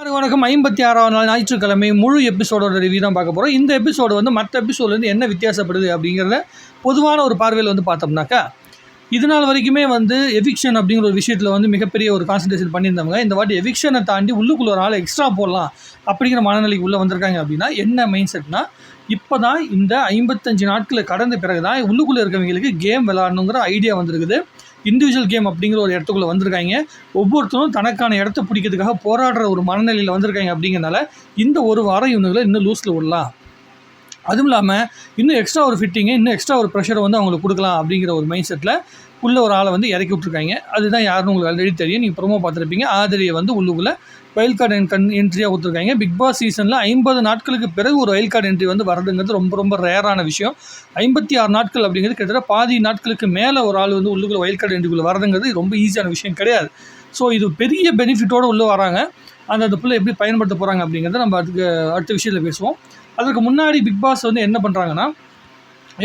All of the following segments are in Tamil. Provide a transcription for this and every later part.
வணக்கம். ஐம்பத்தி ஆறாவது நாள் ஞாயிற்றுக்கிழமை முழு எபிசோடோட ரிவ்யூ தான் பார்க்க போகிறோம் இந்த எபிசோடு வந்து மற்ற எபிசோட்லேருந்து என்ன வித்தியாசப்படுது அப்படிங்கிறத பொதுவான ஒரு பார்வையில் வந்து பார்த்தோம்னாக்கா இது நாள் வரைக்குமே வந்து எவிக்ஷன் அப்படிங்கிற ஒரு விஷயத்தில் வந்து மிகப்பெரிய ஒரு கான்சன்ட்ரேஷன் பண்ணியிருந்தவங்க. இந்த வாட்டி எவிக்ஷனை தாண்டி உள்ளுக்குள்ள ஒரு ஆள் எக்ஸ்ட்ரா போடலாம் அப்படிங்கிற மனநிலைக்கு உள்ளே வந்திருக்காங்க அப்படின்னா என்ன மைண்ட் செட்னா இப்போ தான் இந்த ஐம்பத்தஞ்சு நாட்களை கடந்த பிறகு தான் உள்ளுக்குள்ளே இருக்கவங்களுக்கு கேம் விளாடணுங்கிற ஐடியா வந்திருக்குது. இண்டிவிஜுவல் கேம் அப்படிங்கிற ஒரு இடத்துக்குள்ளே வந்திருக்காங்க. ஒவ்வொருத்தரும் தனக்கான இடத்த பிடிக்கிறதுக்காக போராடுற ஒரு மனநிலையில் வந்திருக்காங்க அப்படிங்கிறனால இந்த ஒரு வாரம் இவனுங்களை இன்னும் லூஸில் விடலாம். அதுவும் இல்லாமல் இன்னும் எக்ஸ்ட்ரா ஒரு ஃபிட்டிங்கு இன்னும் எக்ஸ்ட்ரா ஒரு ப்ரெஷரை வந்து அவங்களுக்கு கொடுக்கலாம் அப்படிங்கிற ஒரு மைண்ட் செட்டில் உள்ள ஒரு ஆளை வந்து இறக்கி விட்ருக்காங்க அதுதான் யாருன்னு உங்களுக்கு ஆல்ரெடி தெரியும். நீங்கள் ப்ரொமோ பார்த்துருப்பீங்க. ஆதரியை வந்து உள்ளுக்குள்ளே வைல்ட் கார்டு கன் என்ட்ரியாக கொடுத்துருக்காங்க. பிக் பாஸ் சீசனில் ஐம்பது நாட்களுக்கு பிறகு ஒரு வைல்ட் கார்டு என்ட்ரி வந்து வரதுங்கிறது ரொம்ப ரொம்ப ரேரான விஷயம். ஐம்பத்தி ஆறு நாட்கள் அப்படிங்கிறது கிட்டத்தட்ட பாதி நாட்களுக்கு மேலே ஒரு ஆள் வந்து உள்ளுக்குள்ள வைல்ட் கார்டு என்ட்ரிக்குள்ளே வரதுங்கிறது ரொம்ப ஈஸியான விஷயம் கிடையாது. ஸோ இது பெரிய பெனிஃபிட்டோடு உள்ளே வராங்க. அந்த அந்த பிள்ளை எப்படி பயன்படுத்த போகிறாங்க அப்படிங்கிறத நம்ம அதுக்கு அடுத்த விஷயத்தில் பேசுவோம். அதற்கு முன்னாடி பிக் பாஸ் வந்து என்ன பண்ணுறாங்கன்னா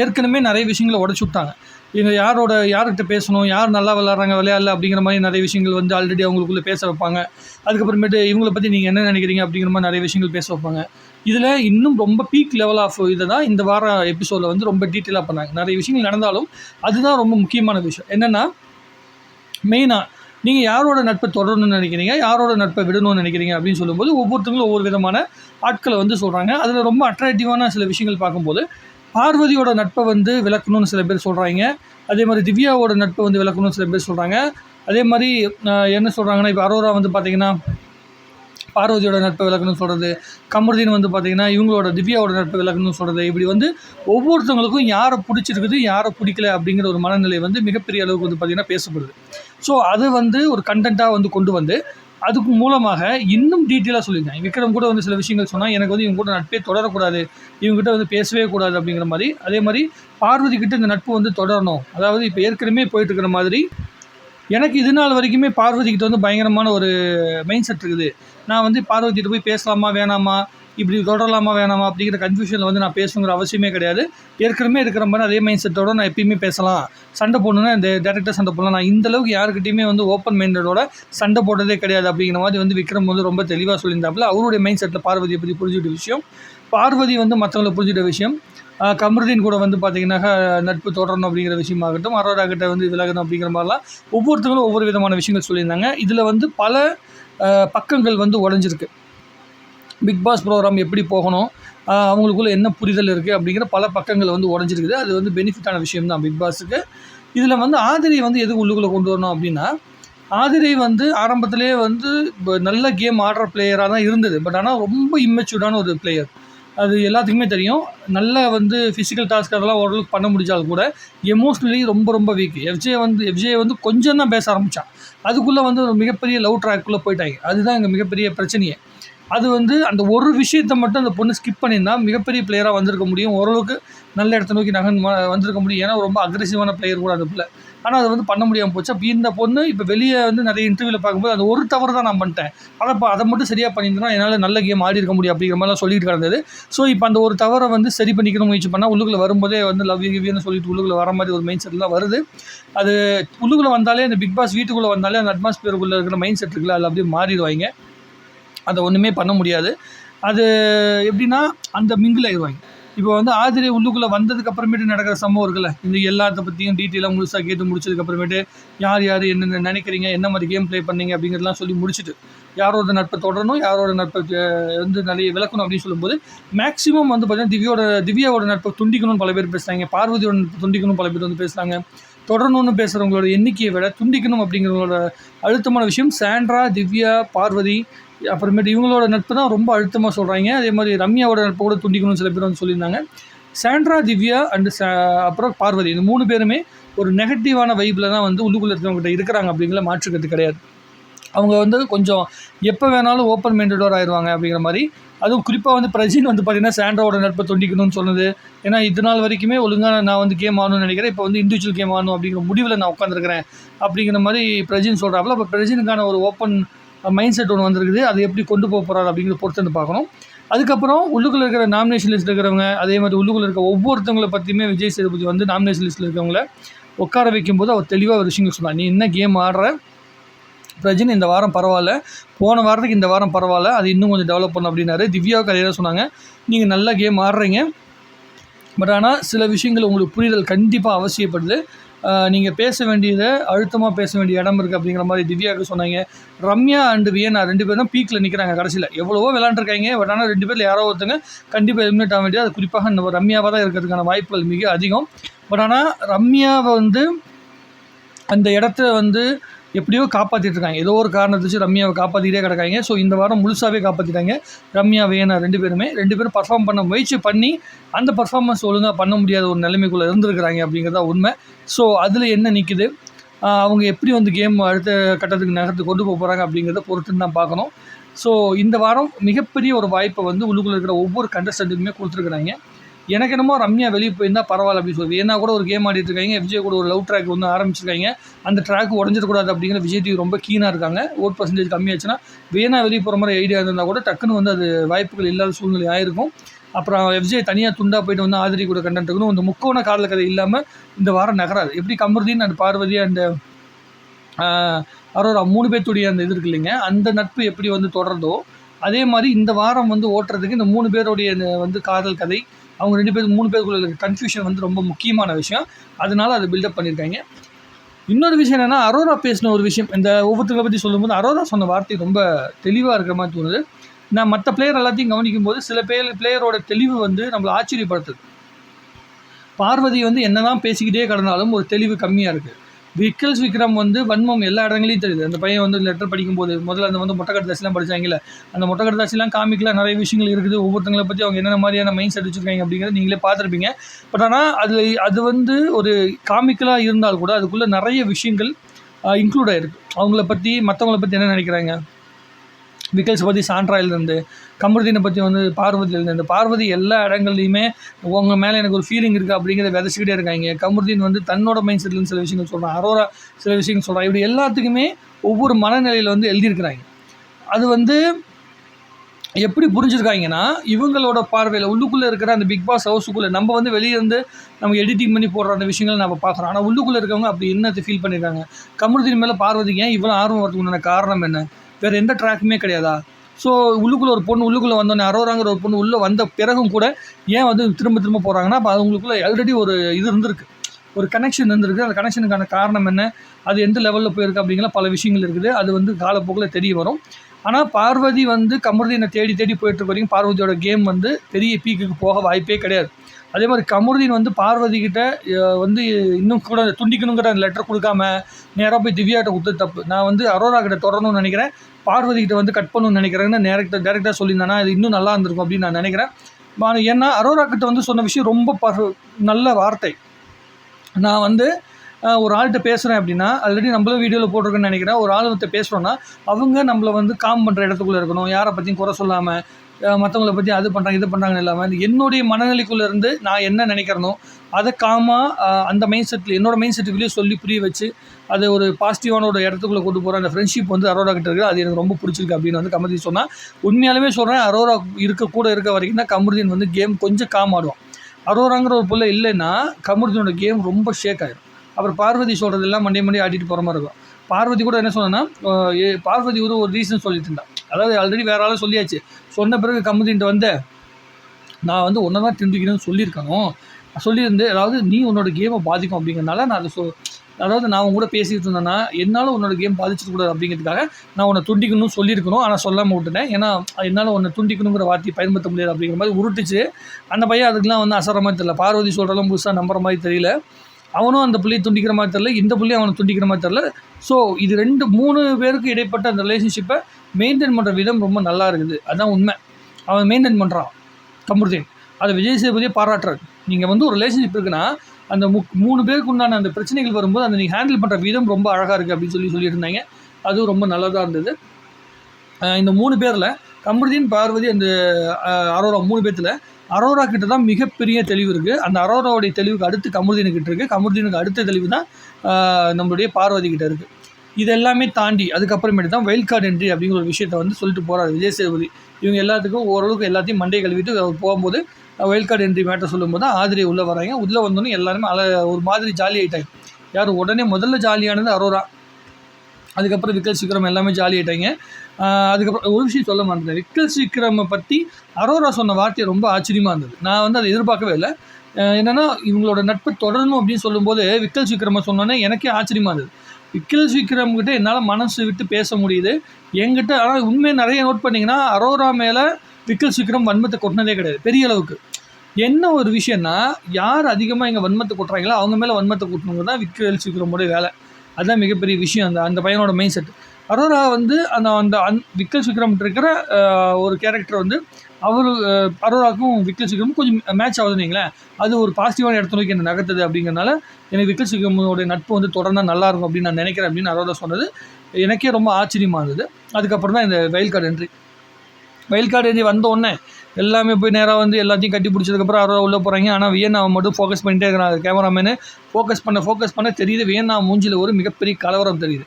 ஏற்கனவே நிறைய விஷயங்களை உடச்சி விட்டாங்க. இவங்க யாரோட யார்கிட்ட பேசணும் யார் நல்லா விளாட்றாங்க விளையாடல அப்படிங்கிற மாதிரி நிறைய விஷயங்கள் வந்து ஆல்ரெடி அவங்களுக்குள்ளே பேச வைப்பாங்க. அதுக்கப்புறமேட்டு இவங்களை பற்றி நீங்கள் என்ன நினைக்கிறீங்க அப்படிங்கிற மாதிரி நிறைய விஷயங்கள் பேச வைப்பாங்க. இதில் இன்னும் ரொம்ப பீக் லெவல் ஆஃப் இதை தான் இந்த வார எபிசோடில் வந்து ரொம்ப டீட்டெயிலாக பண்ணாங்க. நிறைய விஷயங்கள் நடந்தாலும் அதுதான் ரொம்ப முக்கியமான விஷயம். என்னென்னா மெயினாக நீங்கள் யாரோட நட்பை தொடரணும்னு நினைக்கிறீங்க யாரோட நட்பை விடணும்னு நினைக்கிறீங்க அப்படின்னு சொல்லும்போது ஒவ்வொருத்தங்களும் ஒவ்வொரு விதமான ஆட்களை வந்து சொல்கிறாங்க அதில் ரொம்ப அட்ராக்டிவான சில விஷயங்கள் பார்க்கும்போது பார்வதியோட நட்பை வந்து விளக்கணும்னு சில பேர் சொல்கிறாங்க அதே மாதிரி திவ்யாவோட நட்பை வந்து விளக்கணும்னு சில பேர் சொல்கிறாங்க அதே மாதிரி என்ன சொல்கிறாங்கன்னா இப்போ அரோரா வந்து பார்த்திங்கன்னா பார்வதியோட நட்பை விளக்கணும்னு சொல்கிறது கமருதீன் வந்து பார்த்திங்கன்னா இவங்களோட திவ்யாவோட நட்பை விளக்கணும்னு சொல்கிறது இப்படி வந்து ஒவ்வொருத்தவங்களுக்கும் யாரை பிடிச்சிருக்குது யாரை பிடிக்கல அப்படிங்கிற ஒரு மனநிலை வந்து மிகப்பெரிய அளவுக்கு வந்து பார்த்திங்கன்னா பேசப்படுது. ஸோ அது வந்து ஒரு கண்டென்ட்டாக வந்து கொண்டு வந்து அதுக்கு மூலமாக இன்னும் டீட்டெயிலாக சொல்லியிருந்தாங்க விக்ரம் கூட வந்து சில விஷயங்கள் சொன்னால் எனக்கு வந்து இவங்க கூட நட்பே தொடரக்கூடாது. இவங்ககிட்ட வந்து பேசவே கூடாது அப்படிங்கிற மாதிரி. அதே மாதிரி பார்வதி கிட்ட இந்த நட்பு வந்து தொடரணும். அதாவது இப்போ ஏற்கனவே போயிட்டு இருக்கிற மாதிரி எனக்கு இது நாள் வரைக்குமே பார்வதி கிட்ட வந்து பயங்கரமான ஒரு மைண்ட் செட் இருக்குது. நான் வந்து பார்வதிக்கிட்ட போய் பேசலாமா வேணாமா? இப்படி தொடரலாமா வேணாமா அப்படிங்கிற கன்ஃபியூஷனில் வந்து நான் பேசணுங்கிற அவசியமே கிடையாது. ஏற்கனவே இருக்கிற மாதிரி அதே மைண்ட் செட்டோட நான் எப்பயுமே பேசலாம். சண்டை போடணுன்னா இந்த டேரக்டாக சண்டை போடலாம். நான் இந்த அளவுக்கு யாருக்கிட்டையுமே வந்து ஓப்பன் மைண்டடோட சண்டை போட்டதே கிடையாது அப்படிங்கிற மாதிரி வந்து விக்ரம் வந்து ரொம்ப தெளிவாக சொல்லியிருந்தாப்புல. அவருடைய மைண்ட் செட்டில் பார்வதியை பற்றி புரிஞ்சுக்கிட்ட விஷயம். பார்வதி வந்து மற்றவங்களை புரிஞ்சுக்கிட்ட விஷயம். கமருதீன் கூட வந்து பார்த்திங்கனாக்கா நட்பு தொடரணும் அப்படிங்கிற விஷயமாகட்டும் அரோரா கிட்ட வந்து விலகணும் அப்படிங்கிற மாதிரிலாம் ஒவ்வொருத்தங்களும் ஒவ்வொரு விதமான விஷயங்கள் சொல்லியிருந்தாங்க. இதில் வந்து பல பக்கங்கள் வந்து உடஞ்சிருக்கு. பிக் பாஸ் ப்ரோக்ராம் எப்படி போகணும்? அவங்களுக்குள்ளே என்ன புரிதல் இருக்குது அப்படிங்கிற பல பக்கங்கள் வந்து உடஞ்சிருக்குது. அது வந்து பெனிஃபிட்டான விஷயம் தான் பிக் பாஸுக்கு இதில் வந்து ஆதிரியை வந்து எதுக்கு உள்ளுக்குள்ளே கொண்டு வரணும் அப்படின்னா ஆதிரை வந்து ஆரம்பத்திலே வந்து இப்போ நல்ல கேம் ஆடுற பிளேயராக தான் இருந்தது. பட் ஆனால் ரொம்ப இம்மெச்சூர்டான ஒரு பிளேயர் அது எல்லாத்துக்குமே தெரியும். நல்லா வந்து ஃபிசிக்கல் டாஸ்க் அதெல்லாம் ஓரளவுக்கு பண்ண முடிஞ்சாலும் கூட எமோஷ்னலி ரொம்ப ரொம்ப வீக் எஃப்ஜே வந்து எஃப்ஜே வந்து கொஞ்சம் தான் பேச ஆரம்பித்தான் அதுக்குள்ளே வந்து ஒரு மிகப்பெரிய லவ் ட்ராக்குள்ளே போயிட்டாங்க. அதுதான் எங்கள் மிகப்பெரிய பிரச்சனையே. அது வந்து அந்த ஒரு விஷயத்தை மட்டும் அந்த பொண்ணு ஸ்கிப் பண்ணியிருந்தா மிகப்பெரிய பிளேயராக வந்திருக்க முடியும். ஓரளவுக்கு நல்ல இடத்த நோக்கி நகன் வந்திருக்க முடியும். ஏன்னா ரொம்ப அக்ரெசிவான பிளேயர் கூட அந்த பிள்ளை. ஆனால் அது வந்து பண்ண முடியாமல் போச்சு. அப்போ இந்த பொண்ணு இப்போ வெளியே வந்து நிறைய இன்டர்வியூவில் பார்க்கும்போது அது ஒரு தவறு தான் நான் பண்ணிட்டேன். ஆனால் இப்போ அதை மட்டும் சரியாக பண்ணியிருந்தா என்னால் நல்ல கேம் ஆடி இருக்க முடியும் அப்படிங்கிற மாதிரிலாம் சொல்லிட்டு கிடந்தது. ஸோ இப்போ அந்த ஒரு தவறை வந்து சரி பண்ணிக்கணும் முயற்சி பண்ணால் உள்ளுக்குள்ள வரும்போதே வந்து லவ் கிவின்னு சொல்லிட்டு உள்ளுக்குள்ள வர மாதிரி ஒரு மைண்ட் செட்லாம் வருது. அது உள்ளுக்குள்ளே வந்தாலே அந்த பிக் பாஸ் வீட்டுக்குள்ளே வந்தாலே அந்த அட்மாஸ்பியருக்குள்ளே இருக்கிற மைண்ட் செட் இருக்குல்ல அதில் அப்படியே மாறிடுவாங்க. அதை ஒன்றுமே பண்ண முடியாது. அது எப்படின்னா அந்த மிங்கில் ஆயிடுவாங்க. இப்போ வந்து ஆதிரி உள்ளுக்குள்ளே வந்ததுக்கு அப்புறமேட்டு நடக்கிற சம்பவம் இருக்குல்ல? இந்த எல்லாத்த பற்றியும் டீட்டெயிலாக முழுசாக கேட்டு முடிச்சதுக்கப்புறமேட்டு யார் யார் என்னென்ன நினைக்கிறீங்க என்ன மாதிரி கேம் ப்ளே பண்ணீங்க அப்படிங்கிறதெல்லாம் சொல்லி முடிச்சுட்டு யாரோட நட்பை தொடரணும் யாரோட நட்பை வந்து நிறைய விளக்கணும் அப்படின்னு சொல்லும்போது மேக்ஸிமம் வந்து பார்த்தீங்கன்னா திவ்யோட திவ்யாவோட நட்பை துண்டிக்கணும்னு பல பேர் பேசுகிறாங்க பார்வதியோட நட்பை துண்டிக்கணும் பல பேர் வந்து பேசுகிறாங்க தொடரணும்னு பேசுகிறவங்களோட எண்ணிக்கையை விட துண்டிக்கணும் அப்படிங்கிறவங்களோட அழுத்தமான விஷயம். சாண்ட்ரா திவ்யா பார்வதி அப்புறமேட்டு இவங்களோட நட்பு தான் ரொம்ப அழுத்தமாக சொல்கிறாங்க அதே மாதிரி ரம்யாவோட நட்பை கூட துண்டிக்கணும்னு சில பேர் வந்து சொல்லியிருந்தாங்க. சாண்ட்ரா திவ்யா அண்டு அப்புறம் பார்வதி இந்த மூணு பேருமே ஒரு நெகட்டிவான வைப்பில் தான் வந்து உள்ளுக்குள்ளே இருக்கிறவங்ககிட்ட இருக்கிறாங்க அப்படிங்கிற மாற்றுக்கிறது கிடையாது. அவங்க வந்து கொஞ்சம் எப்போ வேணாலும் ஓப்பன் மைண்டடோர் ஆயிடுவாங்க அப்படிங்கிற மாதிரி. அதுவும் குறிப்பாக வந்து பிரஜின் வந்து பார்த்திங்கன்னா சாண்ட்ராவோட நட்பை துண்டிக்கணும்னு சொன்னது. ஏன்னா இது நாள் வரைக்குமே ஒழுங்காக நான் வந்து கேம் ஆகணும்னு நினைக்கிறேன். இப்போ வந்து இண்டிவிஜுவல் கேம் ஆகணும் அப்படிங்கிற முடிவில் நான் உட்காந்துருக்கிறேன் அப்படிங்கிற மாதிரி பிரஜின் சொல்கிறாப்புல அப்போ பிரஜினுக்கான ஒரு ஓப்பன் மைண்ட் செட் ஒன்று வந்திருக்குது. அதை எப்படி கொண்டு போக போகிறாரு அப்படிங்கிறத பொறுத்து வந்து பார்க்கணும். அதுக்கப்புறம் உள்ளுக்குள்ளே இருக்கிற நாமினேஷன் லிஸ்ட்டில் இருக்கிறவங்க அதே மாதிரி உள்ளுக்குள்ளே இருக்க ஒவ்வொருத்தவங்களை பற்றியுமே விஜய் சேதுபதி வந்து நாமினேஷன் லிஸ்ட்டில் இருக்கிறவங்கள உட்கார வைக்கும்போது அவர் தெளிவாக ஒரு விஷயங்கள் சொன்னார். நீ என்ன கேம் ஆடுற? ரஜினி இந்த வாரம் பரவாயில்ல. போன வாரத்துக்கு இந்த வாரம் பரவாயில்ல. அது இன்னும் கொஞ்சம் டெவலப் பண்ணும் அப்படின்னாரு. திவ்யாவுக்கு அதே தான் சொன்னாங்க. நீங்கள் நல்ல கேம் ஆடுறீங்க. பட் ஆனால் சில விஷயங்கள் உங்களுக்கு புரிதல் கண்டிப்பாக அவசியப்படுது. நீங்கள் பேச வேண்டியதை அழுத்தமாக பேச வேண்டிய இடம் இருக்குது அப்படிங்கிற மாதிரி திவ்யாவுக்கு சொன்னாங்க. ரம்யா அண்டு வியனா ரெண்டு பேரும் தான் பீக்கில் நிற்கிறாங்க கடைசியில். எவ்வளவோ விளாண்டுருக்காங்க பட் ஆனால் ரெண்டு பேரில் யாரோ ஒருத்தங்க கண்டிப்பாக எலிமினேட் ஆக வேண்டியது. அது குறிப்பாக இந்த ரம்யாவாக தான் இருக்கிறதுக்கான வாய்ப்புகள் மிக அதிகம். பட் ஆனால் ரம்யாவை வந்து அந்த இடத்த வந்து எப்படியோ காப்பாற்றிட்டு இருக்காங்க ஏதோ ஒரு காரணத்தை வச்சு ரம்யாவை காப்பாற்றிக்கிட்டே கிடக்காங்க. ஸோ இந்த வாரம் முழுசாகவே காப்பாற்றிட்டாங்க ரம்யா வேணா ரெண்டு பேருமே. ரெண்டு பேரும் பர்ஃபார்ம் பண்ண முயற்சி பண்ணி அந்த பர்ஃபார்மன்ஸ் ஒழுங்காக பண்ண முடியாத ஒரு நிலைமைக்குள்ளே இருந்திருக்கிறாங்க அப்படிங்கிறதா உண்மை. ஸோ அதில் என்ன நிற்குது அவங்க எப்படி வந்து கேம் அடுத்த கட்டத்துக்கு நகர்த்து கொண்டு போக போகிறாங்க அப்படிங்கிறத பொறுத்துன்னு தான் பார்க்கணும். ஸோ இந்த வாரம் மிகப்பெரிய ஒரு வாய்ப்பை வந்து உள்ளுக்குள்ளே இருக்கிற ஒவ்வொரு கண்டஸ்டண்ட்டுக்குமே கொடுத்துருக்குறாங்க. எனக்கு என்னமோ ரம்யா வெளியே போயிருந்தால் பரவாயில்ல அப்படின்னு சொல்லி ஏன்னா கூட ஒரு கேம் ஆடிட்டு இருக்காங்க. விஜய் கூட ஒரு லவ் ட்ராக் வந்து ஆரம்பிச்சிருக்காங்க. அந்த ட்ராக் உடஞ்சிடக்கூடாது அப்படிங்கிற விஜய் டிவி ரொம்ப கீனாக இருக்காங்க. ஓட் பர்சன்டேஜ் கம்மியாச்சுன்னா வேணா வெளியே போகிற மாதிரி ஐடியா இருந்தால் கூட டக்குன்னு வந்து அது வாய்ப்புகள் இல்லாத சூழ்நிலை ஆயிருக்கும். அப்புறம் எஃப்ஜே தனியாக துண்டாக போயிட்டு வந்து ஆதிரி கூட கண்டென்ட் இருக்கணும் இந்த முக்கோண காதல் கதை இல்லாமல் இந்த வாரம் நகராது. எப்படி கமருதீன் அந்த பார்வதி அந்த அரோரா மூணு பேர்த்துடைய அந்த இது இருக்கு இல்லைங்க. அந்த நட்பு எப்படி வந்து தொடர்ந்தோ அதே மாதிரி இந்த வாரம் வந்து ஓட்டுறதுக்கு இந்த மூணு பேருடைய வந்து காதல் கதை அவங்க ரெண்டு பேரும் மூணு பேருக்குள்ள இருக்க கன்ஃபியூஷன் வந்து ரொம்ப முக்கியமான விஷயம். அதனால அதை பில்டப் பண்ணியிருக்காங்க. இன்னொரு விஷயம் என்னென்னா அரோரா பேசின ஒரு விஷயம் இந்த ஒவ்வொருத்தங்களை பற்றி சொல்லும்போது அரோரா சொன்ன வார்த்தை ரொம்ப தெளிவாக இருக்கிற மாதிரி தோணுது. நான் மற்ற பிளேயர் எல்லாத்தையும் கவனிக்கும் போது சில பேர் பிளேயரோட தெளிவு வந்து நம்மளை ஆச்சரியப்படுத்துது. பார்வதி வந்து என்னதான் பேசிக்கிட்டே கடந்தாலும் ஒரு தெளிவு கம்மியாக இருக்குது விக்கல்ஸ் விக்ரம் வந்து வன்மம் எல்லா இடங்களையும் தெரியுது. அந்த பையன் வந்து லெட்டர் படிக்கும்போது முதல்ல அந்த வந்து மொட்டை கடுதாசிலாம் படிச்சாங்கல்ல அந்த மொட்டை கடுதாசிலாம் நிறைய விஷயங்கள் இருக்குது. ஒவ்வொருத்தங்களை பற்றி அவங்க என்னென்ன மாதிரியான மைண்ட் செட் வச்சுருக்காங்க அப்படிங்கிறத நீங்களே பார்த்துருப்பீங்க. பட் ஆனால் அதில் அது வந்து ஒரு காமிக்கலாக இருந்தால் கூட அதுக்குள்ளே நிறைய விஷயங்கள் இன்க்ளூட் ஆகிருக்கு அவங்கள பற்றி மற்றவங்கள பற்றி என்ன நினைக்கிறாங்க? விக்கல்ஸ் பற்றி சான்ட்ராயிலிருந்து கமருதீனை பற்றி வந்து பார்வதியிலேருந்து இந்த பார்வதி எல்லா இடங்கள்லையுமே உங்கள் மேலே எனக்கு ஒரு ஃபீலிங் இருக்குது அப்படிங்கிறத விதைச்சிக்கிட்டே இருக்காங்க. கமருதீன் வந்து தன்னோட மைண்ட் செட்லேருந்து சில விஷயங்கள் சொல்கிறான் அரோரா சில விஷயங்கள் சொல்கிறான் இப்படி எல்லாத்துக்குமே ஒவ்வொரு மனநிலையில் வந்து எழுதியிருக்கிறாங்க. அது வந்து எப்படி புரிஞ்சுருக்காங்கன்னா இவங்களோட பார்வையில் உள்ளுக்குள்ளே இருக்கிற அந்த பிக் பாஸ் ஹவுஸுக்குள்ளே நம்ம வந்து வெளியே இருந்து நம்ம எடிட்டிங் பண்ணி போடுற அந்த விஷயங்கள் நம்ம பார்க்குறோம். ஆனால் உள்ளுக்குள்ளே இருக்கவங்க அப்படி என்னத்தை ஃபீல் பண்ணியிருக்காங்க கமருதீன் மேலே பார்வதிக்கு ஏன் இவ்வளோ ஆர்வம் வரதுக்கு காரணம் என்ன? வேறு எந்த ட்ராக்குமே கிடையாதா? ஸோ உள்ளுக்குள்ளே ஒரு பொண்ணு உள்ளுக்குள்ளே வந்தோடனே அரோராங்கிற ஒரு பொண்ணு உள்ளே வந்த பிறகும் கூட ஏன் வந்து திரும்ப திரும்ப போகிறாங்கன்னா அப்போ அவங்களுக்குள்ளே ஆல்ரெடி ஒரு இது இருந்திருக்கு. ஒரு கனெக்ஷன் இருந்திருக்கு. அந்த கனெக்ஷனுக்கான காரணம் என்ன? அது எந்த லெவலில் போயிருக்கு அப்படிங்கிற பல விஷயங்கள் இருக்குது. அது வந்து காலப்போக்கில் தெரிய வரும். ஆனால் பார்வதி வந்து கமருதீனை தேடி தேடி போயிட்டு வரைக்கும் பார்வதியோட கேம் வந்து பெரிய பீக்குக்கு போக வாய்ப்பே கிடையாது. அதே மாதிரி கமருதீன் வந்து பார்வதி கிட்ட வந்து இன்னும் கூட துண்டிக்கணுங்கிற அந்த லெட்டர் கொடுக்காம நேராக போய் திவ்யாட்ட கொடுத்து தப்பு. நான் வந்து அரோரா கிட்ட தொடரணும்னு நினைக்கிறேன். பார்வதிகிட்ட வந்து கட் பண்ணணும்னு நினைக்கிறேன்னு டேரக்டர் டேரெக்டாக சொல்லியிருந்தானா அது இன்னும் நல்லா இருந்திருக்கும் அப்படின்னு நான் நினைக்கிறேன். ஏன்னா அரோரா கிட்ட வந்து சொன்ன விஷயம் ரொம்ப பர் நல்ல வார்த்தை. நான் வந்து ஒரு ஆள்கிட்ட பேசுகிறேன் அப்படின்னா ஆல்ரெடி நம்மளும் வீடியோவில் போட்டிருக்கேன்னு நினைக்கிறேன். ஒரு ஆள் பேசுகிறோன்னா அவங்க நம்மளை வந்து காம் பண்ணுற இடத்துக்குள்ளே இருக்கணும். யாரை பற்றியும் குறை சொல்லாமல் மற்றவங்கள பற்றி அது பண்ணுறாங்க இது பண்ணுறாங்கன்னு இல்லாமல் என்னுடைய மனநிலைக்குள்ளேருந்து நான் என்ன நினைக்கிறனோ அதை காமாக அந்த மைண்ட் செட்டில் என்னோடய மைண்ட் செட்டுக்குள்ளேயே சொல்லி புரிய வச்சு அது ஒரு பாசிட்டிவான ஒரு இடத்துக்குள்ளே கொண்டு போகிற அந்த ஃப்ரெண்ட்ஷிப் வந்து அரோரா கிட்ட இருக்குது அது எனக்கு ரொம்ப பிடிச்சிருக்கு அப்படின்னு வந்து கமருதி சொன்னால் உண்மையாலுமே சொல்கிறேன் அரோரா இருக்க கூட இருக்க வரைக்கும் தான் கமருதீன் வந்து கேம் கொஞ்சம் காம் ஆடுவான். அரோராங்கிற ஒரு பிள்ளை இல்லைன்னா கமருதீனோட கேம் ரொம்ப ஷேக் ஆகிடும் அப்புறம் பார்வதி சொல்கிறதெல்லாம் மண்டே மண்டே ஆடிட்டு போகிற மாதிரி இருக்கும். பார்வதி கூட என்ன சொன்னேன்னா பார்வதி ஒரு ஒரு ரீசன் சொல்லிட்டு இருந்தான் அதாவது ஆல்ரெடி வேற ஆளும் சொல்லியாச்சு. சொன்ன பிறகு கமுதின்ட்டு வந்து நான் வந்து ஒன்றை தான் திருந்திக்கணும்னு சொல்லியிருக்கணும். சொல்லியிருந்து அதாவது நீ உன்னோட கேமை பாதிக்கும் அப்படிங்கிறனால நான் அதை சொ அதாவது நான் உங்க கூட பேசிகிட்டு இருந்தேன்னா என்னால் உன்னோட கேம் பாதிச்சிடக்கூடாது அப்படிங்கிறதுக்காக நான் உன்னை துண்டிக்கணும்னு சொல்லியிருக்கணும். ஆனால் சொல்லாமல் விட்டுட்டேன். ஏன்னா என்னால் உன்னை துண்டிக்கணுங்கிற வார்த்தையை பயன்படுத்த முடியாது அப்படிங்கிற மாதிரி உருட்டுச்சு. அந்த பையன் அதுக்கெலாம் வந்து அசர மாதிரி தெரியல. பார்வதி சொல்கிறதும் புதுசாக நம்புற மாதிரி தெரியல. அவனும் அந்த பிள்ளையை துண்டிக்கிற மாதிரி தெரில இந்த பிள்ளையும் அவனை துண்டிக்கிற மாதிரி தெரில ஸோ இது ரெண்டு மூணு பேருக்கு இடைப்பட்ட அந்த ரிலேஷன்ஷிப்பை மெயின்டைன் பண்ணுற விதம் ரொம்ப நல்லா இருக்குது. அதுதான் உண்மை. அவன் மெயின்டைன் பண்ணுறான் கமருதீன் அதை விஜய் சேதுபதியே பாராட்டுறாரு. நீங்கள் வந்து ஒரு ரிலேஷன்ஷிப் இருக்குன்னா அந்த முக் மூணு பேருக்கு உண்டான அந்த பிரச்சனைகள் வரும்போது அந்த நீங்கள் ஹேண்டில் பண்ணுற விதம் ரொம்ப அழகாக இருக்குது அப்படின்னு சொல்லி சொல்லியிருந்தாங்க. அதுவும் ரொம்ப நல்லதாக இருந்தது. இந்த மூணு பேரில் கமருதீன் பார்வதி அந்த அரோரா மூணு பேர்த்தில் அரோரா கிட்ட தான் மிகப்பெரிய தெளிவு இருக்குது அந்த அரோராவுடைய தெளிவுக்கு அடுத்து கமருதீனுக்கிட்ட இருக்குது கமருதீனுக்கு அடுத்த தெளிவு தான் நம்மளுடைய பார்வதி கிட்ட இருக்குது இது எல்லாமே தாண்டி அதுக்கப்புறமேட்டு தான் வைல்ட் கார்டு என்ட்ரி அப்படிங்கிற ஒரு விஷயத்த வந்து சொல்லிட்டு போகிறார் விஜய் சேதுபதி. இவங்க எல்லாத்துக்கும் ஓரளவுக்கு எல்லாத்தையும் மண்டை கழுவிட்டு போகும்போது வைல்ட் கார்டு என்ட்ரி மேட்டர் சொல்லும்போது தான் ஆதிரி உள்ளே வராங்க. உள்ளே வந்தோன்னே எல்லாருமே அல ஒரு மாதிரி ஜாலி ஆகிட்டாங்க யார் உடனே முதல்ல ஜாலியானது அரோரா. அதுக்கப்புறம் விக்கல் சிக்ரம் எல்லாமே ஜாலி ஆகிட்டாங்க அதுக்கப்புறம் ஒரு விஷயம் சொல்ல மாட்டேன் விக்கல் சிக்ரமை பற்றி அரோரா சொன்ன வார்த்தை ரொம்ப ஆச்சரியமாக இருந்தது. நான் வந்து அதை எதிர்பார்க்கவே இல்லை. என்னென்னா என்னன்னா இவங்களோட நட்பு தொடரணும் அப்படின்னு சொல்லும்போது விக்கல் சிக்ரமை சொன்னோன்னே எனக்கே ஆச்சரியமாக இருந்தது. விக்கில்ஸ் சீக்கிரம் கிட்ட என்னால் மனசு விட்டு பேச முடியுது. என்கிட்ட ஆனால் உண்மையை நிறைய நோட் பண்ணிங்கன்னா அரோரா மேலே விக்கில்ஸ் சீக்கிரம் வன்மத்தை கொட்டினதே கிடையாது. பெரிய அளவுக்கு. என்ன ஒரு விஷயம்னா யார் அதிகமாக இங்கே வன்மத்தை கொட்டுறாங்களோ அவங்க மேலே வன்மத்தை கொட்டணுங்க தான் விக்கில்ஸ் சீக்கிரமோட வேலை. அதுதான் மிகப்பெரிய விஷயம் அந்த அந்த பையனோட மைண்ட் செட் அரோரா வந்து அந்த அந்த அந் விக்கல் விக்ரம் இருக்கிற ஒரு கேரக்டர் வந்து அவர் அரோராக்கும் விக்கல் சிக்ரமும் கொஞ்சம் மேட்ச் ஆகுதுன்னு வைங்களேன் அது ஒரு பாசிட்டிவான இடத்துல நோக்கி என்ன நகர்த்தது அப்படிங்கிறனால எனக்கு விக்கல் சிக்ரமோட நட்பு வந்து தொடர்ந்தால் நல்லா இருக்கும் அப்படின்னு நான் நினைக்கிறேன் அப்படின்னு அரோரா சொன்னது. எனக்கே ரொம்ப ஆச்சரியமாக இருந்தது. அதுக்கப்புறம் தான் இந்த wild card entry wild card entry வந்தோடனே எல்லாமே போய் நேராக வந்து எல்லாத்தையும் கட்டி பிடிச்சதுக்கப்புறம் அரோரா உள்ளே போகிறாங்க ஆனால் வியன்னா மட்டும் ஃபோக்கஸ் பண்ணிட்டே இருக்கிறாங்க. கேமராமேனு ஃபோக்கஸ் பண்ண ஃபோக்கஸ் பண்ண தெரியுது. வியன்னா மூஞ்சியில் ஒரு மிகப்பெரிய கலவரம் தெரியுது.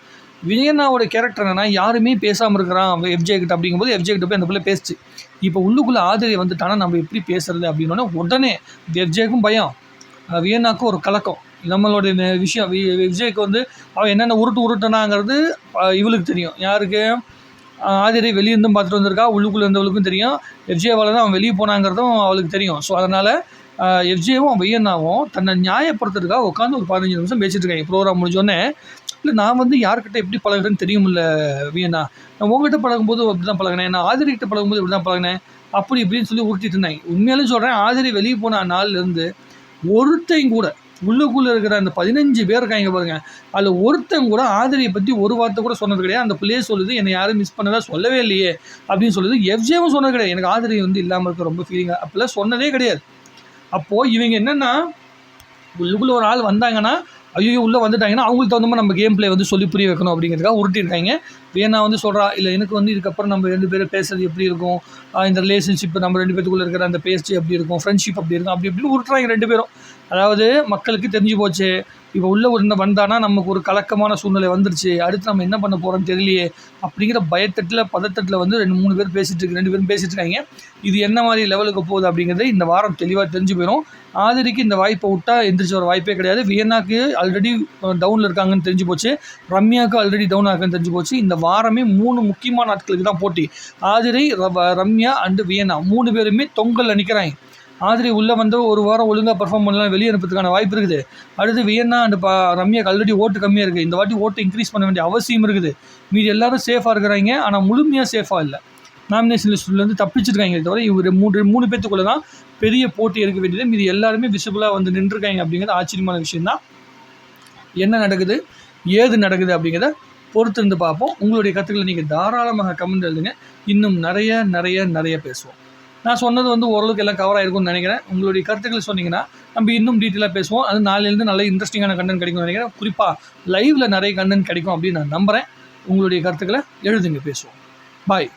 விஜயண்ணாவோட கேரக்டர் என்னன்னா யாருமே பேசாமல் இருக்கிறான் எஃப்ஜே கிட்ட அப்படிங்கும்போது எஃப்ஜே கிட்ட போய் அந்த பிள்ளை பேசுச்சு. இப்போ உள்ளுக்குள்ளே ஆதிரி வந்துட்டானா நம்ம எப்படி பேசுறது அப்படின்னோடனே உடனே எஃப்ஜேக்கும் பயம். வியன்னாக்கும் ஒரு கலக்கம். நம்மளோட விஷயம் வி- விஜய்க்கு வந்து அவன் என்னென்ன உருட்டு உருட்டுனாங்கிறது இவளுக்கு தெரியும். யாருக்கு? ஆதிரை வெளியிருந்தும் பார்த்துட்டு வந்திருக்கா உள்ளுக்குள்ளே இருந்தவளுக்கும் தெரியும். எஃப்ஜேவால் தான் அவன் வெளியே போனாங்கிறதும் அவளுக்கு தெரியும். ஸோ அதனால் எஃப்ஜேவும் வியன்னாவும் தன்னை நியாயப்படுத்துறதுக்காக உட்காந்து ஒரு பதினஞ்சு நிமிஷம் பேசிட்டு இருக்காங்க. ப்ரோக்ராம் முடிஞ்சோடனே இல்லை நான் வந்து யார்கிட்ட எப்படி பழகுறேன்னு தெரியுமில்ல வீணா நான் உங்ககிட்ட பழகும்போது அப்படி தான் பழகினேன். நான் ஆதிரிக்கிட்ட பழகும்போது இப்படி தான் பழகினேன். அப்படி இப்படின்னு சொல்லி உருட்டிட்டு இருந்தாங்க உண்மையிலும் சொல்கிறேன் ஆதிரி வெளியே போன நாள்லேருந்து ஒருத்தையும் கூட உள்ளுக்குள்ளே இருக்கிற அந்த பதினஞ்சு பேர் இருக்காங்க பாருங்கள் அதில் ஒருத்தன் கூட ஆதிரியை பற்றி ஒரு வார்த்தை கூட சொன்னது கிடையாது. அந்த பிள்ளையே சொல்லுது என்னை யாரும் மிஸ் பண்ணதா சொல்லவே இல்லையே அப்படின்னு சொல்லுது. எஃப்ஜேவும் சொன்னது கிடையாது. எனக்கு ஆதிரி வந்து இல்லாமல் இருக்க ரொம்ப ஃபீலிங்காக அப்படிலாம் சொன்னதே கிடையாது. அப்போது இவங்க என்னென்னா உள்ளுக்குள்ளே ஒரு ஆள் வந்தாங்கன்னா ஐயோ உள்ளே வந்துட்டாங்கன்னா அவங்களுக்கு தகுந்த மாதிரி நம்ம கேம் பிளே வந்து சொல்லி புரிய வைக்கணும் அப்படிங்கிறதுக்காக உருட்டிருக்காங்க வேணா வந்து சொல்கிறா இல்லை எனக்கு வந்து இதுக்கப்புறம் நம்ம ரெண்டு பேரும் பேசுறது எப்படி இருக்கும்? இந்த ரிலேஷன்ஷிப் நம்ம ரெண்டு பேத்துக்குள்ளே இருக்கிற அந்த பேச்சு எப்படி இருக்கும்? ஃப்ரெண்ட்ஷிப் அப்படி இருக்கும்? அப்படி இப்படின்னு உருட்டுறாங்க ரெண்டு பேரும். அதாவது மக்களுக்கு தெரிஞ்சு போச்சு இப்போ உள்ள ஒரு வந்தானா நமக்கு ஒரு கலக்கமான சூழ்நிலை வந்துருச்சு. அடுத்து நம்ம என்ன பண்ண போகிறோம்னு தெரியலையே. அப்படிங்கிற பயத்தட்டில் பதத்தட்டில் வந்து ரெண்டு மூணு பேர் பேசிகிட்டு இருக்கு ரெண்டு பேரும் பேசிகிட்டு இருக்காங்க. இது என்ன மாதிரி லெவலுக்கு போகுது அப்படிங்கிறது இந்த வாரம் தெளிவாக தெரிஞ்சு போயிடும் ஆதிரிக்கு இந்த வாய்ப்பை விட்டா எந்திரிச்சு வர வாய்ப்பே கிடையாது. வியன்னாக்கு ஆல்ரெடி டவுனில் இருக்காங்கன்னு தெரிஞ்சு போச்சு. ரம்யாவுக்கு ஆல்ரெடி டவுன் ஆகுன்னு தெரிஞ்சு போச்சு. இந்த வாரமே மூணு முக்கியமான நாட்களுக்கு தான் போட்டி. ஆதிரை ரவ- ரம்யா அண்டு வியன்னா. மூணு பேருமே தொங்கலில் நிற்கிறாங்க ஆதிரி உள்ளே வந்து ஒரு வாரம் ஒழுங்காக பர்ஃபார்ம் பண்ணலாம் வெளியே அனுப்புறதுக்கான வாய்ப்பு இருக்குது. அடுத்து வியன்னா அண்ட் பா ரம்யாக்கு ஆல்ரெடி ஓட்டு கம்மியாக இருக்குது இந்த வாட்டி ஓட்டு இன்க்ரீஸ் பண்ண வேண்டிய அவசியம் இருக்குது. மீதி எல்லாரும் சேஃபாக இருக்கிறாங்க. ஆனால் முழுமையாக சேஃபாக இல்லை. நாமினேஷன் லிஸ்ட்லேருந்து தப்பிச்சிருக்காங்க. தவிர இவர் மூணு மூணு பேத்துக்குள்ளே தான் பெரிய போட்டி இருக்க வேண்டியது. மீதி எல்லாருமே விசிபிளாக வந்து நின்றுருக்காங்க அப்படிங்கிறது ஆச்சரியமான விஷயம்தான். என்ன நடக்குது? ஏது நடக்குது அப்படிங்கிறத பொறுத்து இருந்து பார்ப்போம். உங்களுடைய கருத்துக்களை நீங்கள் தாராளமாக கமெண்ட் எழுதுங்க. இன்னும் நிறைய நிறைய நிறைய பேசுவோம். நான் சொன்னது வந்து ஓரளவுக்கு எல்லாம் கவர் ஆகிருக்கும்னு நினைக்கிறேன். உங்களுடைய கருத்துக்களை சொன்னீங்கன்னா நம்ம இன்னும் டீட்டெயிலாக பேசுவோம். அது நாளையிலேருந்து நல்ல இன்ட்ரெஸ்டிங்கான கண்டென்ட் கிடைக்கும்னு நினைக்கிறேன். குறிப்பாக லைவில் நிறைய கண்டென்ட் கிடைக்கும் அப்படின்னு நான் நம்புகிறேன் உங்களுடைய கருத்துக்களை எழுதுங்க பேசுவோம். பாய்